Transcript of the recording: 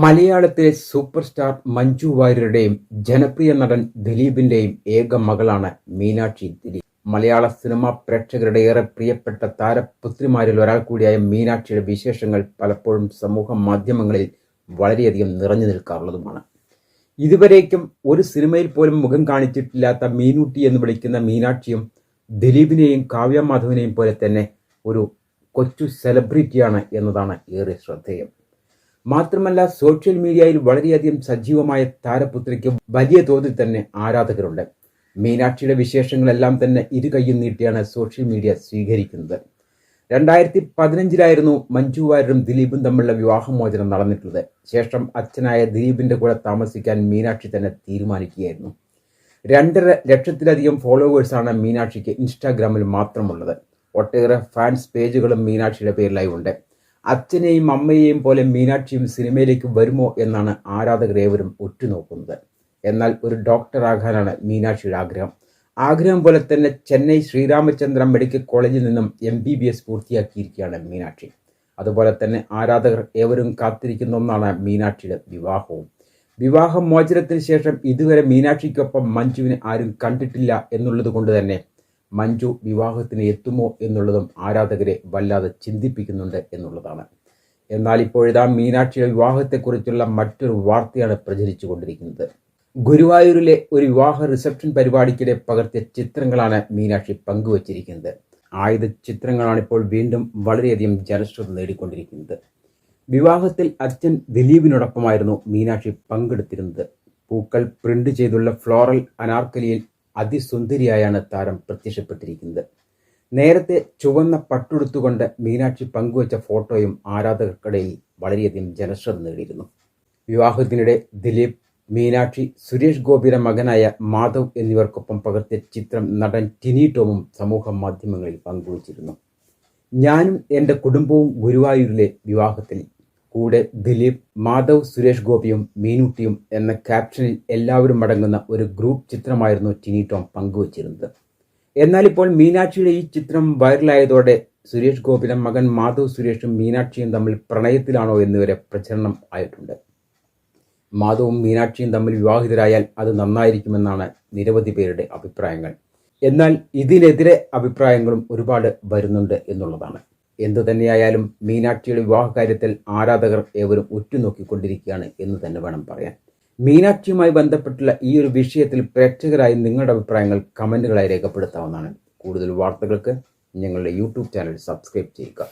മലയാളത്തിലെ super star Manju വാര്യരുടെയും ജനപ്രിയ നടൻ ദിലീപിന്റെയും ഏക മകളാണ് മീനാക്ഷി ദിലീപ്. മലയാള സിനിമാ പ്രേക്ഷകരുടെ ഏറെ പ്രിയപ്പെട്ട താരപുത്രിമാരിൽ ഒരാൾ കൂടിയായ മീനാക്ഷിയുടെ വിശേഷങ്ങൾ പലപ്പോഴും സമൂഹ മാധ്യമങ്ങളിൽ വളരെയധികം നിറഞ്ഞു നിൽക്കാറുള്ളതുമാണ്. ഇതുവരേക്കും ഒരു സിനിമയിൽ പോലും മുഖം കാണിച്ചിട്ടില്ലാത്ത മീനൂട്ടി എന്ന് വിളിക്കുന്ന മീനാക്ഷിയും ദിലീപിനെയും കാവ്യ മാധവനെയും പോലെ തന്നെ ഒരു കൊച്ചു സെലിബ്രിറ്റിയാണ് എന്നതാണ് ഏറെ ശ്രദ്ധേയം. മാത്രമല്ല സോഷ്യൽ മീഡിയയിൽ വളരെയധികം സജീവമായ താരപുത്രിക്ക് വലിയ തോതിൽ തന്നെ ആരാധകരുണ്ട്. മീനാക്ഷിയുടെ വിശേഷങ്ങളെല്ലാം തന്നെ ഇരു കൈയും നീട്ടിയാണ് സോഷ്യൽ മീഡിയ സ്വീകരിക്കുന്നത്. രണ്ടായിരത്തി പതിനഞ്ചിലായിരുന്നു മഞ്ജു വാര്യരും ദിലീപും തമ്മിലുള്ള വിവാഹമോചനം നടന്നിട്ടുള്ളത്. ശേഷം അച്ഛനായ ദിലീപിന്റെ കൂടെ താമസിക്കാൻ മീനാക്ഷി തന്നെ തീരുമാനിക്കുകയായിരുന്നു. രണ്ടര ലക്ഷത്തിലധികം ഫോളോവേഴ്സാണ് മീനാക്ഷിക്ക് ഇൻസ്റ്റാഗ്രാമിൽ മാത്രമുള്ളത്. ഒട്ടേറെ ഫാൻസ് പേജുകളും മീനാക്ഷിയുടെ പേരിലായി ഉണ്ട് അച്ഛനെയും അമ്മയെയും പോലെ മീനാക്ഷിയും സിനിമയിലേക്ക് വരുമോ എന്നാണ് ആരാധകർ ഏവരും ഉറ്റുനോക്കുന്നത്. എന്നാൽ ഒരു ഡോക്ടറാകാനാണ് മീനാക്ഷിയുടെ ആഗ്രഹം. ആഗ്രഹം പോലെ തന്നെ ചെന്നൈ ശ്രീരാമചന്ദ്ര മെഡിക്കൽ കോളേജിൽ നിന്നും എം ബി ബി എസ് പൂർത്തിയാക്കിയിരിക്കുകയാണ് മീനാക്ഷി. അതുപോലെ തന്നെ ആരാധകർ ഏവരും കാത്തിരിക്കുന്ന ഒന്നാണ് മീനാക്ഷിയുടെ വിവാഹവും. വിവാഹ മോചനത്തിന് ശേഷം ഇതുവരെ മീനാക്ഷിക്കൊപ്പം മഞ്ജുവിനെ ആരും കണ്ടിട്ടില്ല എന്നുള്ളത് കൊണ്ട് തന്നെ മഞ്ജു വിവാഹത്തിന് എത്തുമോ എന്നുള്ളതും ആരാധകരെ വല്ലാതെ ചിന്തിപ്പിക്കുന്നുണ്ട് എന്നുള്ളതാണ്. എന്നാൽ ഇപ്പോഴിതാ മീനാക്ഷിയുടെ വിവാഹത്തെക്കുറിച്ചുള്ള മറ്റൊരു വാർത്തയാണ് പ്രചരിച്ചു കൊണ്ടിരിക്കുന്നത്. ഗുരുവായൂരിലെ ഒരു വിവാഹ റിസപ്ഷൻ പരിപാടിക്കിടെ പകർത്തിയ ചിത്രങ്ങളാണ് മീനാക്ഷി പങ്കുവച്ചിരിക്കുന്നത്. ആയുധ ചിത്രങ്ങളാണ് ഇപ്പോൾ വീണ്ടും വളരെയധികം ജനശ്രദ്ധ നേടിക്കൊണ്ടിരിക്കുന്നത്. വിവാഹത്തിൽ അച്ഛൻ ദിലീപിനോടൊപ്പമായിരുന്നു മീനാക്ഷി പങ്കെടുത്തിരുന്നത്. പൂക്കൾ പ്രിന്റ് ചെയ്തുള്ള ഫ്ലോറൽ അനാർക്കലിയിൽ അതിസുന്ദരിയായാണ് താരം പ്രത്യക്ഷപ്പെട്ടിരിക്കുന്നത്. നേരത്തെ ചുവന്ന പട്ടുടുത്തുകൊണ്ട് മീനാക്ഷി പങ്കുവച്ച ഫോട്ടോയും ആരാധകർക്കിടയിൽ വളരെയധികം ജനശ്രദ്ധ നേടിയിരുന്നു. വിവാഹത്തിനിടെ ദിലീപ് മീനാക്ഷി സുരേഷ് ഗോപിയുടെ മകനായ മാധവ് എന്നിവർക്കൊപ്പം പകർത്തിയ ചിത്രം നടൻ ടിനി ടോമും സമൂഹ മാധ്യമങ്ങളിൽ പങ്കുവച്ചിരുന്നു. ഞാനും എന്റെ കുടുംബവും ഗുരുവായൂരിലെ വിവാഹത്തിൽ കൂടെ ദിലീപ് മാധവ് സുരേഷ് ഗോപിയും മീനുട്ടിയും എന്ന ക്യാപ്ഷനിൽ എല്ലാവരും അടങ്ങുന്ന ഒരു ഗ്രൂപ്പ് ചിത്രമായിരുന്നു ടിനി ടോം പങ്കുവച്ചിരുന്നത്. എന്നാൽ ഇപ്പോൾ മീനാക്ഷിയുടെ ഈ ചിത്രം വൈറലായതോടെ സുരേഷ് ഗോപിയുടെ മകൻ മാധവ് സുരേഷും മീനാക്ഷിയും തമ്മിൽ പ്രണയത്തിലാണോ എന്നിവരെ പ്രചരണം ആയിട്ടുണ്ട്. മാധവും മീനാക്ഷിയും തമ്മിൽ വിവാഹിതരായാൽ അത് നന്നായിരിക്കുമെന്നാണ് നിരവധി പേരുടെ അഭിപ്രായങ്ങൾ. എന്നാൽ ഇതിനെതിരെ അഭിപ്രായങ്ങളും ഒരുപാട് വരുന്നുണ്ട് എന്നുള്ളതാണ്. എന്തു തന്നെയായാലും മീനാക്ഷിയുടെ വിവാഹ കാര്യത്തിൽ ആരാധകർ ഏവരും ഉറ്റുനോക്കിക്കൊണ്ടിരിക്കുകയാണ് എന്ന് തന്നെ വേണം പറയാൻ. മീനാക്ഷിയുമായി ബന്ധപ്പെട്ടുള്ള ഈ ഒരു വിഷയത്തിൽ പ്രേക്ഷകരായി നിങ്ങളുടെ അഭിപ്രായങ്ങൾ കമന്റുകളായി രേഖപ്പെടുത്താവുന്നതാണ്. കൂടുതൽ വാർത്തകൾക്ക് ഞങ്ങളുടെ യൂട്യൂബ് ചാനൽ സബ്സ്ക്രൈബ് ചെയ്യുക.